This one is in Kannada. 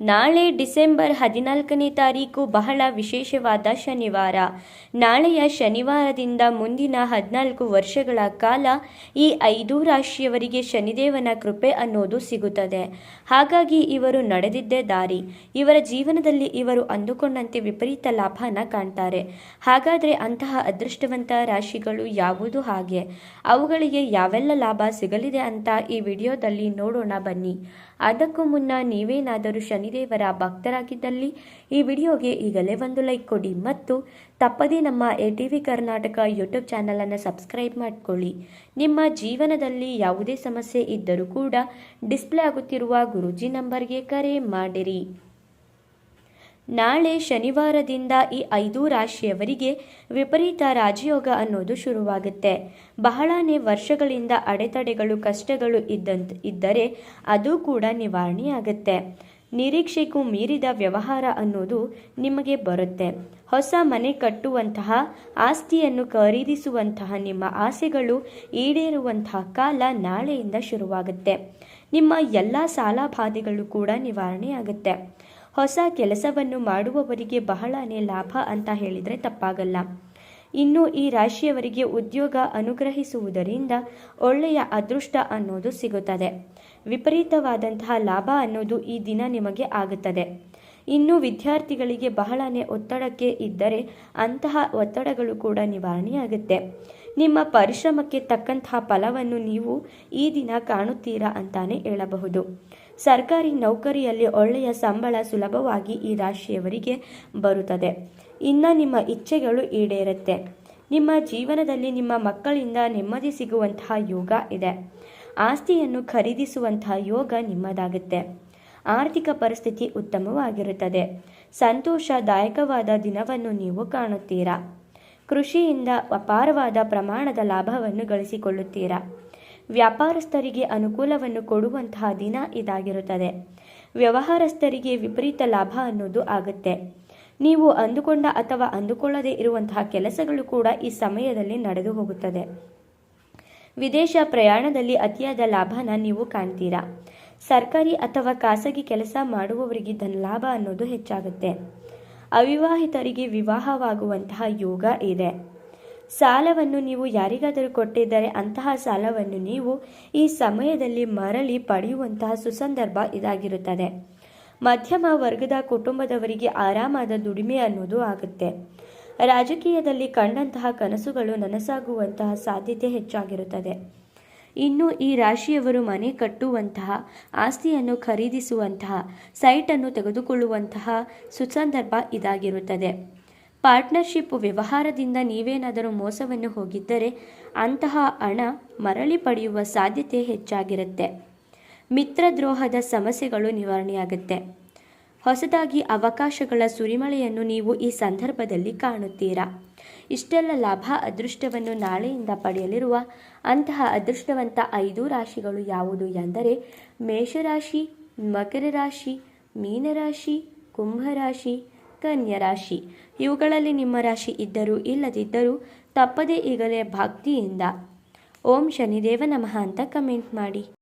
ನಾಳೆ ಡಿಸೆಂಬರ್ ಹದಿನಾಲ್ಕನೇ ತಾರೀಕು ಬಹಳ ವಿಶೇಷವಾದ ಶನಿವಾರ. ನಾಳೆಯ ಶನಿವಾರದಿಂದ ಮುಂದಿನ ಹದಿನಾಲ್ಕು ವರ್ಷಗಳ ಕಾಲ ಈ ಐದು ರಾಶಿಯವರಿಗೆ ಶನಿದೇವನ ಕೃಪೆ ಅನ್ನೋದು ಸಿಗುತ್ತದೆ. ಹಾಗಾಗಿ ಇವರು ನಡೆದಿದ್ದೇ ದಾರಿ. ಇವರ ಜೀವನದಲ್ಲಿ ಇವರು ಅಂದುಕೊಂಡಂತೆ ವಿಪರೀತ ಲಾಭನ ಕಾಣ್ತಾರೆ. ಹಾಗಾದರೆ ಅಂತಹ ಅದೃಷ್ಟವಂತ ರಾಶಿಗಳು ಯಾವುದು ಹಾಗೆ? ಅವುಗಳಿಗೆ ಯಾವೆಲ್ಲ ಲಾಭ ಸಿಗಲಿದೆ ಅಂತ ಈ ವಿಡಿಯೋದಲ್ಲಿ ನೋಡೋಣ ಬನ್ನಿ. ಅದಕ್ಕೂ ಮುನ್ನ ನೀವೇನಾದರೂ ಶನಿದೇವರ ಭಕ್ತರಾಗಿದ್ದಲ್ಲಿ ಈ ವಿಡಿಯೋಗೆ ಈಗಲೇ ಒಂದು ಲೈಕ್ ಕೊಡಿ ಮತ್ತು ತಪ್ಪದೇ ನಮ್ಮ A T V Karnataka YouTube ಚಾನಲನ್ನು ಸಬ್ಸ್ಕ್ರೈಬ್ ಮಾಡಿಕೊಳ್ಳಿ. ನಿಮ್ಮ ಜೀವನದಲ್ಲಿ ಯಾವುದೇ ಸಮಸ್ಯೆ ಇದ್ದರೂ ಕೂಡ ಡಿಸ್ಪ್ಲೇ ಆಗುತ್ತಿರುವ ಗುರುಜಿ ನಂಬರ್ಗೆ ಕರೆ ಮಾಡಿರಿ. ನಾಳೆ ಶನಿವಾರದಿಂದ ಈ ಐದು ರಾಶಿಯವರಿಗೆ ವಿಪರೀತ ರಾಜಯೋಗ ಅನ್ನೋದು ಶುರುವಾಗುತ್ತೆ. ಬಹಳನೇ ವರ್ಷಗಳಿಂದ ಅಡೆತಡೆಗಳು, ಕಷ್ಟಗಳು ಇದ್ದಂತ, ಇದ್ದರೆ ಅದು ಕೂಡ ನಿವಾರಣೆಯಾಗುತ್ತೆ. ನಿರೀಕ್ಷೆಗೂ ಮೀರಿದ ವ್ಯವಹಾರ ಅನ್ನೋದು ನಿಮಗೆ ಬರುತ್ತೆ. ಹೊಸ ಮನೆ ಕಟ್ಟುವಂತಹ, ಆಸ್ತಿಯನ್ನು ಖರೀದಿಸುವಂತಹ ನಿಮ್ಮ ಆಸೆಗಳು ಈಡೇರುವಂತಹ ಕಾಲ ನಾಳೆಯಿಂದ ಶುರುವಾಗುತ್ತೆ. ನಿಮ್ಮ ಎಲ್ಲ ಸಾಲ ಬಾಧೆಗಳು ಕೂಡ ನಿವಾರಣೆಯಾಗುತ್ತೆ. ಹೊಸ ಕೆಲಸವನ್ನು ಮಾಡುವವರಿಗೆ ಬಹಳನೇ ಲಾಭ ಅಂತ ಹೇಳಿದರೆ ತಪ್ಪಾಗಲ್ಲ. ಇನ್ನು ಈ ರಾಶಿಯವರಿಗೆ ಉದ್ಯೋಗ ಅನುಗ್ರಹಿಸುವುದರಿಂದ ಒಳ್ಳೆಯ ಅದೃಷ್ಟ ಅನ್ನೋದು ಸಿಗುತ್ತದೆ. ವಿಪರೀತವಾದಂತಹ ಲಾಭ ಅನ್ನೋದು ಈ ದಿನ ನಿಮಗೆ ಆಗುತ್ತದೆ. ಇನ್ನು ವಿದ್ಯಾರ್ಥಿಗಳಿಗೆ ಬಹಳನೇ ಒತ್ತಡಕ್ಕೆ ಇದ್ದರೆ ಅಂತಹ ಒತ್ತಡಗಳು ಕೂಡ ನಿವಾರಣೆಯಾಗುತ್ತೆ. ನಿಮ್ಮ ಪರಿಶ್ರಮಕ್ಕೆ ತಕ್ಕಂತಹ ಫಲವನ್ನು ನೀವು ಈ ದಿನ ಕಾಣುತ್ತೀರಾ ಅಂತಾನೆ ಹೇಳಬಹುದು. ಸರ್ಕಾರಿ ನೌಕರಿಯಲ್ಲಿ ಒಳ್ಳೆಯ ಸಂಬಳ ಸುಲಭವಾಗಿ ಈ ರಾಶಿಯವರಿಗೆ ಬರುತ್ತದೆ. ಇನ್ನು ನಿಮ್ಮ ಇಚ್ಛೆಗಳು ಈಡೇರುತ್ತೆ. ನಿಮ್ಮ ಜೀವನದಲ್ಲಿ ನಿಮ್ಮ ಮಕ್ಕಳಿಂದ ನೆಮ್ಮದಿ ಸಿಗುವಂತಹ ಯೋಗ ಇದೆ. ಆಸ್ತಿಯನ್ನು ಖರೀದಿಸುವಂತಹ ಯೋಗ ನಿಮ್ಮದಾಗುತ್ತೆ. ಆರ್ಥಿಕ ಪರಿಸ್ಥಿತಿ ಉತ್ತಮವಾಗಿರುತ್ತದೆ. ಸಂತೋಷದಾಯಕವಾದ ದಿನವನ್ನು ನೀವು ಕಾಣುತ್ತೀರಾ? ಕೃಷಿಯಿಂದ ಅಪಾರವಾದ ಪ್ರಮಾಣದ ಲಾಭವನ್ನು ಗಳಿಸಿಕೊಳ್ಳುತ್ತೀರಾ? ವ್ಯಾಪಾರಸ್ಥರಿಗೆ ಅನುಕೂಲವನ್ನು ಕೊಡುವಂತಹ ದಿನ ಇದಾಗಿರುತ್ತದೆ. ವ್ಯವಹಾರಸ್ಥರಿಗೆ ವಿಪರೀತ ಲಾಭ ಅನ್ನೋದು ಆಗುತ್ತೆ. ನೀವು ಅಂದುಕೊಂಡ ಅಥವಾ ಅಂದುಕೊಳ್ಳದೇ ಇರುವಂತಹ ಕೆಲಸಗಳು ಕೂಡ ಈ ಸಮಯದಲ್ಲಿ ನಡೆದು ಹೋಗುತ್ತದೆ. ವಿದೇಶ ಪ್ರಯಾಣದಲ್ಲಿ ಅತಿಯಾದ ಲಾಭನ ನೀವು ಕಾಣ್ತೀರಾ? ಸರ್ಕಾರಿ ಅಥವಾ ಖಾಸಗಿ ಕೆಲಸ ಮಾಡುವವರಿಗೆ ಧನಲಾಭ ಅನ್ನೋದು ಹೆಚ್ಚಾಗುತ್ತೆ. ಅವಿವಾಹಿತರಿಗೆ ವಿವಾಹವಾಗುವಂತಹ ಯೋಗ ಇದೆ. ಸಾಲವನ್ನು ನೀವು ಯಾರಿಗಾದರೂ ಕೊಟ್ಟಿದ್ದರೆ ಅಂತಹ ಸಾಲವನ್ನು ನೀವು ಈ ಸಮಯದಲ್ಲಿ ಮರಳಿ ಪಡೆಯುವಂತಹ ಸುಸಂದರ್ಭ ಇದಾಗಿರುತ್ತದೆ. ಮಧ್ಯಮ ವರ್ಗದ ಕುಟುಂಬದವರಿಗೆ ಆರಾಮಾದ ದುಡಿಮೆ ಅನ್ನೋದು ಆಗುತ್ತೆ. ರಾಜಕೀಯದಲ್ಲಿ ಕಂಡಂತಹ ಕನಸುಗಳು ನನಸಾಗುವಂತಹ ಸಾಧ್ಯತೆ ಹೆಚ್ಚಾಗಿರುತ್ತದೆ. ಇನ್ನು ಈ ರಾಶಿಯವರು ಮನೆ ಕಟ್ಟುವಂತಹ, ಆಸ್ತಿಯನ್ನು ಖರೀದಿಸುವಂತಹ, ಸೈಟನ್ನು ತೆಗೆದುಕೊಳ್ಳುವಂತಹ ಸುಸಂದರ್ಭ ಇದಾಗಿರುತ್ತದೆ. ಪಾರ್ಟ್ನರ್ಶಿಪ್ ವ್ಯವಹಾರದಿಂದ ನೀವೇನಾದರೂ ಮೋಸವನ್ನು ಹೋಗಿದ್ದರೆ ಅಂತಹ ಹಣ ಮರಳಿ ಪಡೆಯುವ ಸಾಧ್ಯತೆ ಹೆಚ್ಚಾಗಿರುತ್ತೆ. ಮಿತ್ರದ್ರೋಹದ ಸಮಸ್ಯೆಗಳು ನಿವಾರಣೆಯಾಗುತ್ತೆ. ಹೊಸದಾಗಿ ಅವಕಾಶಗಳ ಸುರಿಮಳೆಯನ್ನು ನೀವು ಈ ಸಂದರ್ಭದಲ್ಲಿ ಕಾಣುತ್ತೀರಾ? ಇಷ್ಟೆಲ್ಲ ಲಾಭ ಅದೃಷ್ಟವನ್ನು ನಾಳೆಯಿಂದ ಪಡೆಯಲಿರುವ ಅಂತಹ ಅದೃಷ್ಟವಂತ ಐದು ರಾಶಿಗಳು ಯಾವುದು ಎಂದರೆ ಮೇಷರಾಶಿ, ಮಕರ ರಾಶಿ, ಮೀನರಾಶಿ, ಕುಂಭರಾಶಿ ಕನ್ಯಾ ರಾಶಿ. ಇವುಗಳಲ್ಲಿ ನಿಮ್ಮ ರಾಶಿ ಇದ್ದರೂ ಇಲ್ಲದಿದ್ದರೂ ತಪ್ಪದೇ ಈಗಲೇ ಭಕ್ತಿಯಿಂದ. ಓಂ ಶನಿದೇವ ನಮಃ ಅಂತ ಕಮೆಂಟ್ ಮಾಡಿ.